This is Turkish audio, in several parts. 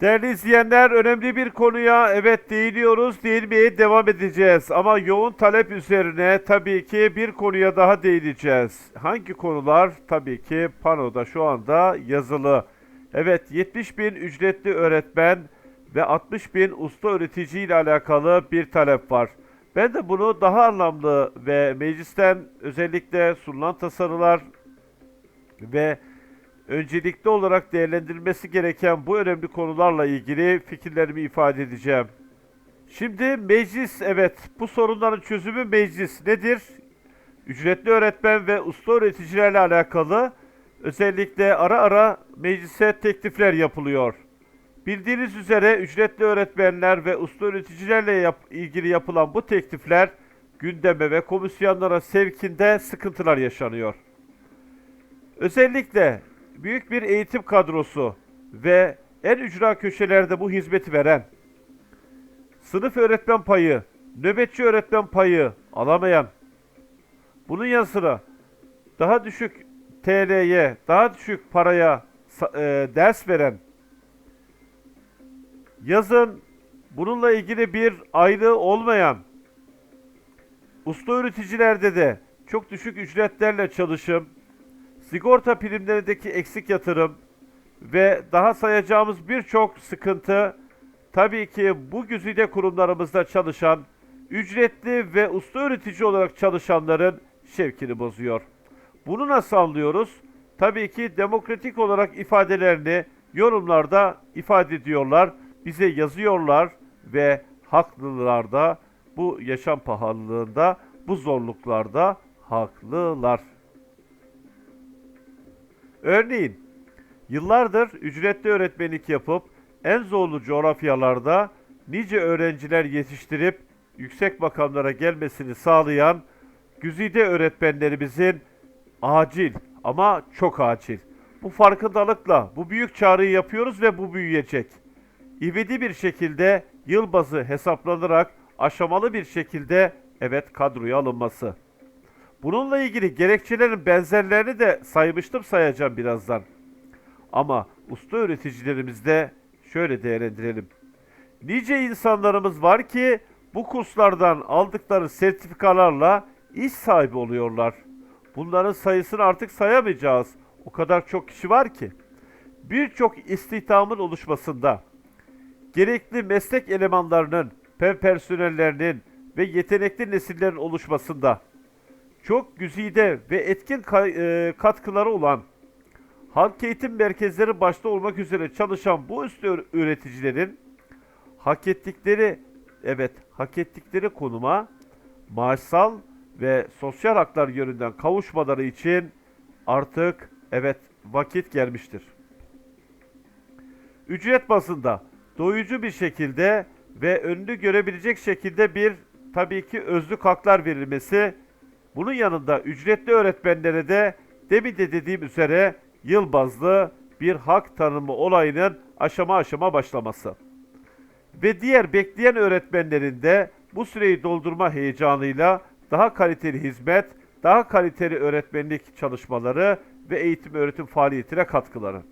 Değerli izleyenler önemli bir konuya evet değiniyoruz, değinmeye devam edeceğiz. Ama yoğun talep üzerine tabii ki bir konuya daha değineceğiz. Hangi konular? Tabii ki panoda şu anda yazılı. Evet 70 bin ücretli öğretmen ve 60 bin usta öğretici ile alakalı bir talep var. Ben de bunu daha anlamlı ve meclisten özellikle sunulan tasarılar ve öncelikli olarak değerlendirilmesi gereken bu önemli konularla ilgili fikirlerimi ifade edeceğim. Şimdi meclis evet bu sorunların çözümü meclis nedir? Ücretli öğretmen ve usta öğreticilerle alakalı özellikle ara ara meclise teklifler yapılıyor. Bildiğiniz üzere ücretli öğretmenler ve usta öğreticilerle yap- ilgili yapılan bu teklifler gündeme ve komisyonlara sevkinde sıkıntılar yaşanıyor. Özellikle büyük bir eğitim kadrosu ve en ücra köşelerde bu hizmeti veren, sınıf öğretmen payı, nöbetçi öğretmen payı alamayan, bunun yanı sıra daha düşük TL'ye, daha düşük paraya e, ders veren, yazın bununla ilgili bir aylığı olmayan, usta öğreticilerde de çok düşük ücretlerle çalışım, sigorta primlerindeki eksik yatırım ve daha sayacağımız birçok sıkıntı tabii ki bu güzide kurumlarımızda çalışan ücretli ve usta öğretici olarak çalışanların şevkini bozuyor. Bunu nasıl anlıyoruz? Tabii ki demokratik olarak ifadelerini yorumlarda ifade ediyorlar, bize yazıyorlar ve haklılar da bu yaşam pahalılığında, bu zorluklarda haklılar. Örneğin, yıllardır ücretli öğretmenlik yapıp en zorlu coğrafyalarda nice öğrenciler yetiştirip yüksek makamlara gelmesini sağlayan güzide öğretmenlerimizin acil ama çok acil. Bu farkındalıkla bu büyük çağrıyı yapıyoruz ve bu büyüyecek. İvedi bir şekilde yıl bazı hesaplanarak aşamalı bir şekilde evet kadroya alınması. Bununla ilgili gerekçelerin benzerlerini de saymıştım sayacağım birazdan. Ama usta öğreticilerimizde şöyle değerlendirelim. Nice insanlarımız var ki bu kurslardan aldıkları sertifikalarla iş sahibi oluyorlar. Bunların sayısını artık sayamayacağız. O kadar çok kişi var ki. Birçok istihdamın oluşmasında, gerekli meslek elemanlarının, personellerinin ve yetenekli nesillerin oluşmasında, çok güzide ve etkin e, katkıları olan halk eğitim merkezleri başta olmak üzere çalışan bu üst öğ- öğreticilerin hak ettikleri evet hak ettikleri konuma maaşsal ve sosyal haklar yönünden kavuşmaları için artık evet vakit gelmiştir. Ücret bazında doyucu bir şekilde ve önünü görebilecek şekilde bir tabii ki özlük haklar verilmesi bunun yanında ücretli öğretmenlere de demin de dediğim üzere yıl bazlı bir hak tanımı olayının aşama aşama başlaması. Ve diğer bekleyen öğretmenlerin de bu süreyi doldurma heyecanıyla daha kaliteli hizmet, daha kaliteli öğretmenlik çalışmaları ve eğitim öğretim faaliyetine katkıları.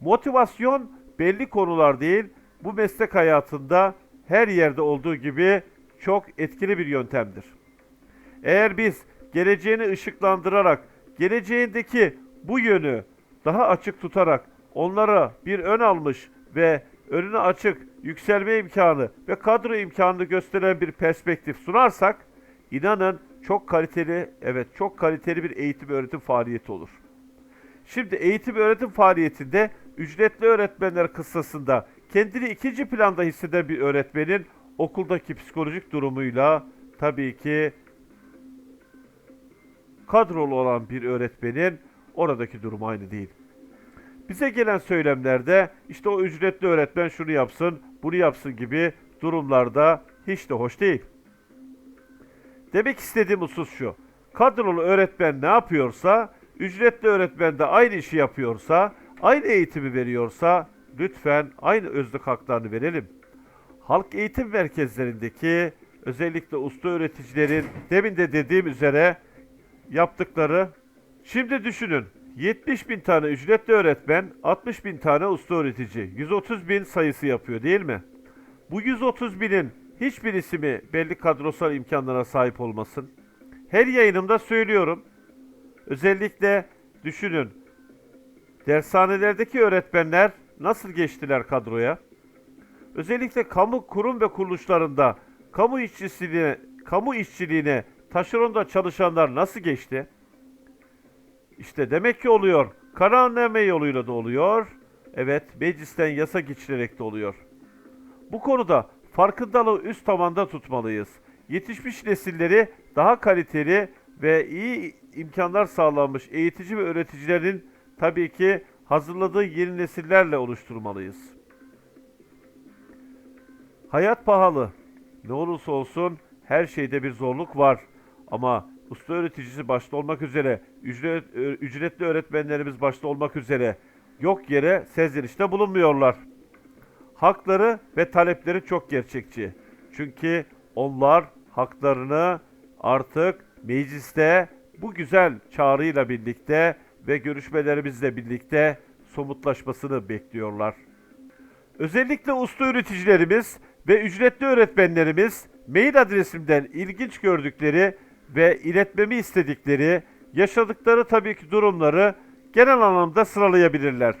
Motivasyon belli konular değil, bu meslek hayatında her yerde olduğu gibi çok etkili bir yöntemdir. Eğer biz geleceğini ışıklandırarak, geleceğindeki bu yönü daha açık tutarak onlara bir ön almış ve önüne açık yükselme imkanı ve kadro imkanını gösteren bir perspektif sunarsak inanın çok kaliteli, evet çok kaliteli bir eğitim öğretim faaliyeti olur. Şimdi eğitim öğretim faaliyetinde ücretli öğretmenler kıssasında kendini ikinci planda hisseden bir öğretmenin okuldaki psikolojik durumuyla tabii ki kadrolu olan bir öğretmenin oradaki durumu aynı değil. Bize gelen söylemlerde işte o ücretli öğretmen şunu yapsın, bunu yapsın gibi durumlarda hiç de hoş değil. Demek istediğim husus şu. Kadrolu öğretmen ne yapıyorsa, ücretli öğretmen de aynı işi yapıyorsa, aynı eğitimi veriyorsa lütfen aynı özlük haklarını verelim. Halk eğitim merkezlerindeki özellikle usta öğreticilerin demin de dediğim üzere yaptıkları Şimdi düşünün 70 bin tane ücretli öğretmen, 60 bin tane usta öğretici. 130 bin sayısı yapıyor değil mi? Bu 130 binin hiçbirisi mi belli kadrosal imkanlara sahip olmasın? Her yayınımda söylüyorum. Özellikle düşünün. Dershanelerdeki öğretmenler nasıl geçtiler kadroya? Özellikle kamu kurum ve kuruluşlarında kamu işçiliğine, kamu işçiliğine taşeronda çalışanlar nasıl geçti? İşte demek ki oluyor. Kararname yoluyla da oluyor. Evet, meclisten yasa geçirerek de oluyor. Bu konuda farkındalığı üst tavanda tutmalıyız. Yetişmiş nesilleri daha kaliteli ve iyi imkanlar sağlanmış eğitici ve öğreticilerin tabii ki hazırladığı yeni nesillerle oluşturmalıyız. Hayat pahalı. Ne olursa olsun her şeyde bir zorluk var. Ama usta öğreticisi başta olmak üzere, ücret, ücretli öğretmenlerimiz başta olmak üzere yok yere sezdirişte bulunmuyorlar. Hakları ve talepleri çok gerçekçi. Çünkü onlar haklarını artık mecliste bu güzel çağrıyla birlikte ve görüşmelerimizle birlikte somutlaşmasını bekliyorlar. Özellikle usta üreticilerimiz ve ücretli öğretmenlerimiz mail adresimden ilginç gördükleri ve iletmemi istedikleri, yaşadıkları tabii ki durumları genel anlamda sıralayabilirler.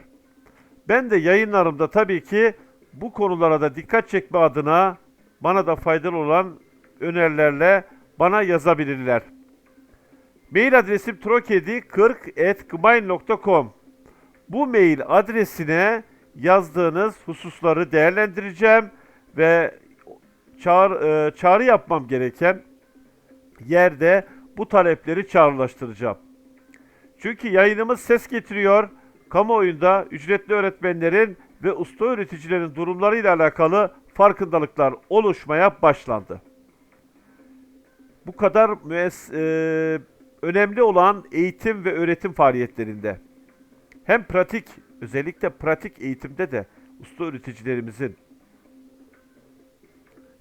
Ben de yayınlarımda tabii ki bu konulara da dikkat çekme adına bana da faydalı olan önerilerle bana yazabilirler. Mail adresim trokedi40.gmail.com Bu mail adresine yazdığınız hususları değerlendireceğim ve çağrı, e, çağrı yapmam gereken yerde bu talepleri çağrılaştıracağım. Çünkü yayınımız ses getiriyor. Kamuoyunda ücretli öğretmenlerin ve usta öğreticilerin durumlarıyla alakalı farkındalıklar oluşmaya başlandı. Bu kadar mües, e, önemli olan eğitim ve öğretim faaliyetlerinde hem pratik, özellikle pratik eğitimde de usta öğreticilerimizin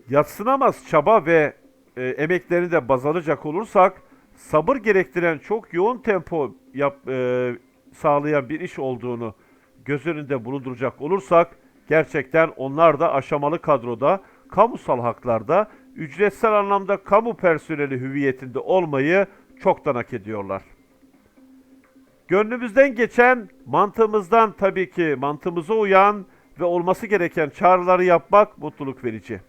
yatsınamaz çaba ve e, emeklerini de baz alacak olursak sabır gerektiren çok yoğun tempo yap, e, sağlayan bir iş olduğunu göz önünde bulunduracak olursak gerçekten onlar da aşamalı kadroda, kamusal haklarda, ücretsel anlamda kamu personeli hüviyetinde olmayı çoktan hak ediyorlar. Gönlümüzden geçen, mantığımızdan tabii ki mantığımıza uyan ve olması gereken çağrıları yapmak mutluluk verici.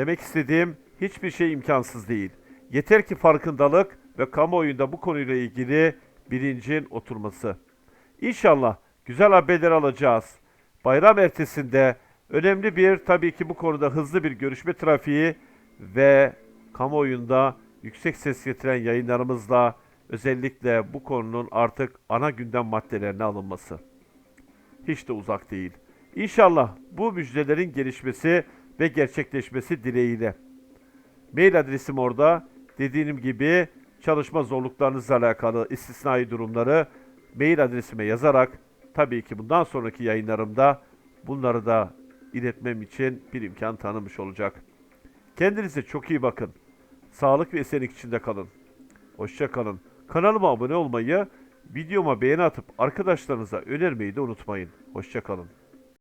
Demek istediğim hiçbir şey imkansız değil. Yeter ki farkındalık ve kamuoyunda bu konuyla ilgili bilincin oturması. İnşallah güzel haberler alacağız. Bayram ertesinde önemli bir tabii ki bu konuda hızlı bir görüşme trafiği ve kamuoyunda yüksek ses getiren yayınlarımızla özellikle bu konunun artık ana gündem maddelerine alınması. Hiç de uzak değil. İnşallah bu müjdelerin gelişmesi ve gerçekleşmesi dileğiyle. Mail adresim orada. Dediğim gibi çalışma zorluklarınızla alakalı istisnai durumları mail adresime yazarak tabii ki bundan sonraki yayınlarımda bunları da iletmem için bir imkan tanımış olacak. Kendinize çok iyi bakın. Sağlık ve esenlik içinde kalın. Hoşça kalın. Kanalıma abone olmayı, videoma beğeni atıp arkadaşlarınıza önermeyi de unutmayın. Hoşça kalın.